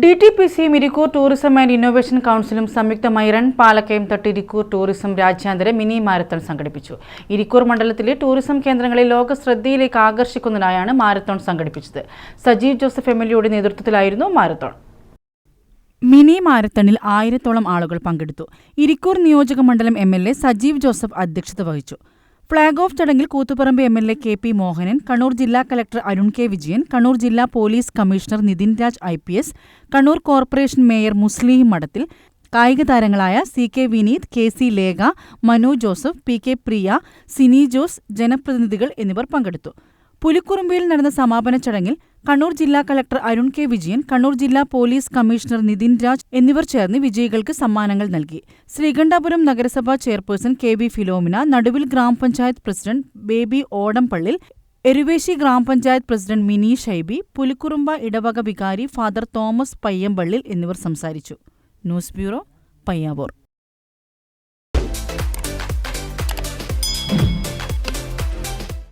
D T P സിയും Irikkur tourism and innovation കൗൺസിലും സംയുക്തമായി റൺ പാലക്കയം തട്ട് ഇരിക്കൂർ ടൂറിസം രാജ്യാന്തര മിനി മാരത്തൺ സംഘടിപ്പിച്ചു. ഇരിക്കൂർ മണ്ഡലത്തിലെ ടൂറിസം കേന്ദ്രങ്ങളെ ലോക ശ്രദ്ധയിലേക്ക് ആകർഷിക്കുന്നതിനായാണ് മാരത്തോൺ സംഘടിപ്പിച്ചത്. സജീവ് ജോസഫ് എം എൽ നേതൃത്വത്തിലായിരുന്നു മാരത്തോൺ. മിനി മാരത്തണിൽ ആയിരത്തോളം ആളുകൾ പങ്കെടുത്തു. ഇരിക്കൂർ നിയോജക മണ്ഡലം M L A Sajeev Joseph അധ്യക്ഷത വഹിച്ചു. ഫ്ളാഗ് ഓഫ് ചടങ്ങിൽ Koothuparamba M L A K P Mohanan Kannur ജില്ലാ കലക്ടർ അരുൺ കെ വിജയൻ കണ്ണൂർ ജില്ലാ police commissioner Nithin Raj I P S Kannur corporation mayor Muslih Madathil കായിക താരങ്ങളായ C K Vineeth K C Lekha Manu Joseph P K Priya Sini Jose ജനപ്രതിനിധികൾ എന്നിവർ പങ്കെടുത്തു. പുലിക്കുറുമ്പിയിൽ നടന്ന സമാപന ചടങ്ങിൽ കണ്ണൂർ ജില്ലാ കളക്ടർ അരുൺ കെ വിജയൻ കണ്ണൂർ ജില്ലാ പോലീസ് കമ്മീഷണർ നിതിൻ രാജ് എന്നിവർ ചേർന്ന് വിജയികൾക്ക് സമ്മാനങ്ങൾ നൽകി. ശ്രീകണ്ഠാപുരം നഗരസഭാ ചെയർപേഴ്സൺ കെ ബി ഫിലോമിന നടുവിൽ ഗ്രാമപഞ്ചായത്ത് പ്രസിഡന്റ് ബേബി ഓടംപള്ളിൽ എരുവേശി ഗ്രാമപഞ്ചായത്ത് പ്രസിഡന്റ് മിനി ഷൈബി പുലിക്കുറുമ്പ ഇടവക വികാരി ഫാദർ തോമസ് പയ്യമ്പള്ളിൽ എന്നിവർ സംസാരിച്ചു. News bureau Payyavoor.